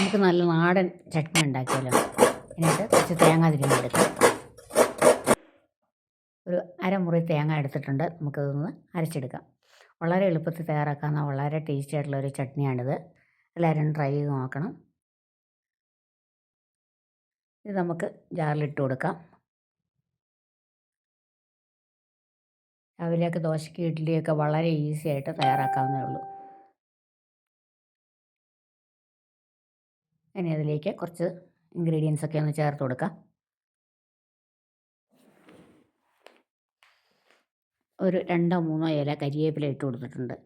നമുക്ക് നല്ല നാടൻ ചട്നി ഉണ്ടാക്കിയാലോ? എന്നിട്ട് കുറച്ച് തേങ്ങ തിരിഞ്ഞെടുക്കാം ഒരു അരമുറി തേങ്ങ എടുത്തിട്ടുണ്ട്. നമുക്കതൊന്ന് അരച്ചെടുക്കാം. വളരെ എളുപ്പത്തിൽ തയ്യാറാക്കാവുന്ന വളരെ ടേസ്റ്റി ആയിട്ടുള്ള ഒരു ചട്നിയാണിത്. എല്ലാവരും ട്രൈ ചെയ്ത് നോക്കണം. ഇത് നമുക്ക് ജാറിലിട്ട് കൊടുക്കാം. രാവിലെയൊക്കെ ദോശയ്ക്ക് ഇഡ്ഡലിയൊക്കെ വളരെ ഈസി ആയിട്ട് തയ്യാറാക്കാവുന്നേ ഉള്ളൂ. ഇനി അതിലേക്ക് കുറച്ച് ഇൻഗ്രീഡിയൻസ് ഒക്കെ ഒന്ന് ചേർത്ത് കൊടുക്കാം. ഒരു രണ്ടോ മൂന്നോ ഇല കരിവേപ്പില ഇട്ട് കൊടുത്തിട്ടുണ്ട്.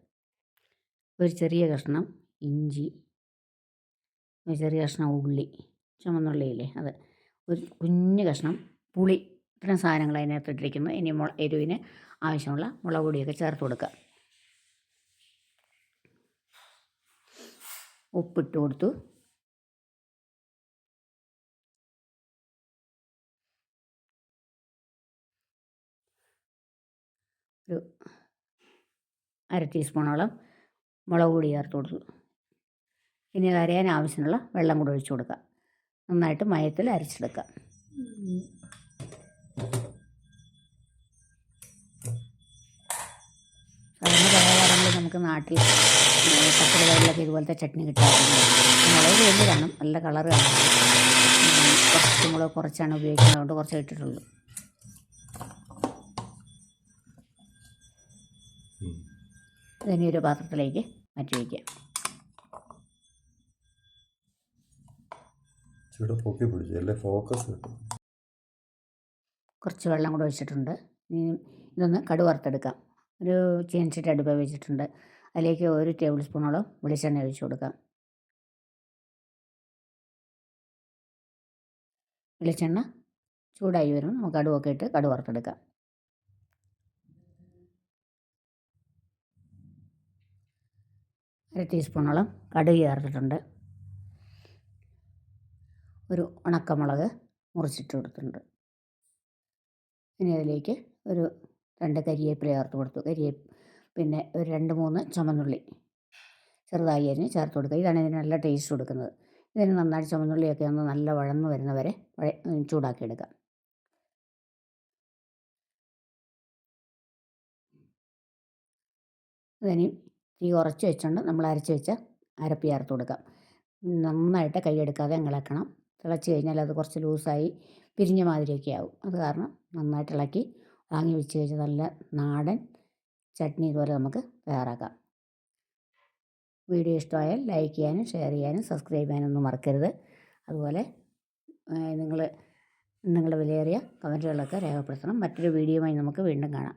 ഒരു ചെറിയ കഷ്ണം ഇഞ്ചി ഒരു ചെറിയ കഷ്ണം ഉള്ളി ചുമന്നുള്ളിയില്ലേ അത്. ഒരു കുഞ്ഞു കഷ്ണം പുളി ഇത്രയും സാധനങ്ങൾ അതിനകത്ത് ഇട്ടിരിക്കുന്നു. ഇനി മുള എരിവിന് ആവശ്യമുള്ള മുളക് പൊടിയൊക്കെ ചേർത്ത് കൊടുക്കുക ഉപ്പിട്ട് കൊടുത്തു. ഒരു അര ടീസ്പൂണോളം മുളക് പൊടി ചേർത്ത് കൊടുത്തു. ഇനി അത് ആവശ്യമുള്ള വെള്ളം കൂടെ ഒഴിച്ചു കൊടുക്കുക. നന്നായിട്ട് മയത്തിൽ അരച്ചെടുക്കുക. സാധാരണ പല നമുക്ക് നാട്ടിൽ പച്ചക്കറികളിലൊക്കെ ഇതുപോലത്തെ ചട്നി കിട്ടാറുണ്ട്. മുളക് വേണ്ടി കാണും നല്ല കളർ കാണും കുറച്ച് മുളക് കുറച്ചാണ് ഉപയോഗിക്കുന്നത്. അതുകൊണ്ട് കുറച്ച് ഇട്ടിട്ടുള്ളൂ. ഇതിനെ ഒരു പാത്രത്തിലേക്ക് മാറ്റി വയ്ക്കാം കുറച്ച് വെള്ളം കൂടെ ഒഴിച്ചിട്ടുണ്ട്. ഇനി ഇതൊന്ന് കടുക് വറുത്തെടുക്കാം ഒരു ചീനച്ചട്ടി അടുപ്പ് വെച്ചിട്ടുണ്ട്. അതിലേക്ക് ഒരു ടേബിൾ സ്പൂണോളം വെളിച്ചെണ്ണ ഒഴിച്ചു കൊടുക്കാം. വെളിച്ചെണ്ണ ചൂടായി വരുമ്പോൾ നമുക്ക് കടുവൊക്കെ ഇട്ട് കടു വറുത്തെടുക്കാം അര ടീസ്പൂണോളം കടുക് ചേർത്തിട്ടുണ്ട്. ഒരു ഉണക്കമുളക് മുറിച്ചിട്ട് കൊടുത്തിട്ടുണ്ട്. ഇനി അതിലേക്ക് ഒരു രണ്ട് കരിയേപ്പില ചേർത്ത് കൊടുത്തു. കരിയേ പിന്നെ ഒരു രണ്ട് മൂന്ന് ചുമന്നുള്ളി ചെറുതായി അരിഞ്ഞ് ചേർത്ത് കൊടുക്കുക. ഇതാണ് ഇതിന് നല്ല ടേസ്റ്റ് കൊടുക്കുന്നത്. ഇതിന് നന്നായിട്ട് ചുമന്നുള്ളിയൊക്കെ ഒന്ന് നല്ല വഴന്ന് വരുന്നവരെ വരെ ഉം, ചൂടാക്കിയെടുക്കാം ഇതിനി തീ ഉറച്ച് വെച്ചുകൊണ്ട് നമ്മൾ അരച്ച് വെച്ച അരപ്പ് ചേർത്ത് കൊടുക്കാം. നന്നായിട്ട് കൈയെടുക്കാതെ ഇളക്കണം. തിളച്ച് കഴിഞ്ഞാൽ അത് കുറച്ച് ലൂസായി പിരിഞ്ഞ മാതിരിയൊക്കെ ആവും. അത് കാരണം നന്നായിട്ട് ഇളക്കി വാങ്ങി വെച്ച് കഴിഞ്ഞാൽ നല്ല നാടൻ ചട്നി ഇതുപോലെ നമുക്ക് തയ്യാറാക്കാം. വീഡിയോ ഇഷ്ടമായാൽ ലൈക്ക് ചെയ്യാനും ഷെയർ ചെയ്യാനും സബ്സ്ക്രൈബ് ചെയ്യാനൊന്നും മറക്കരുത്. അതുപോലെ നിങ്ങൾ നിങ്ങളുടെ വിലയേറിയ കമന്റുകളൊക്കെ രേഖപ്പെടുത്തണം. മറ്റൊരു വീഡിയോയുമായി നമുക്ക് വീണ്ടും കാണാം.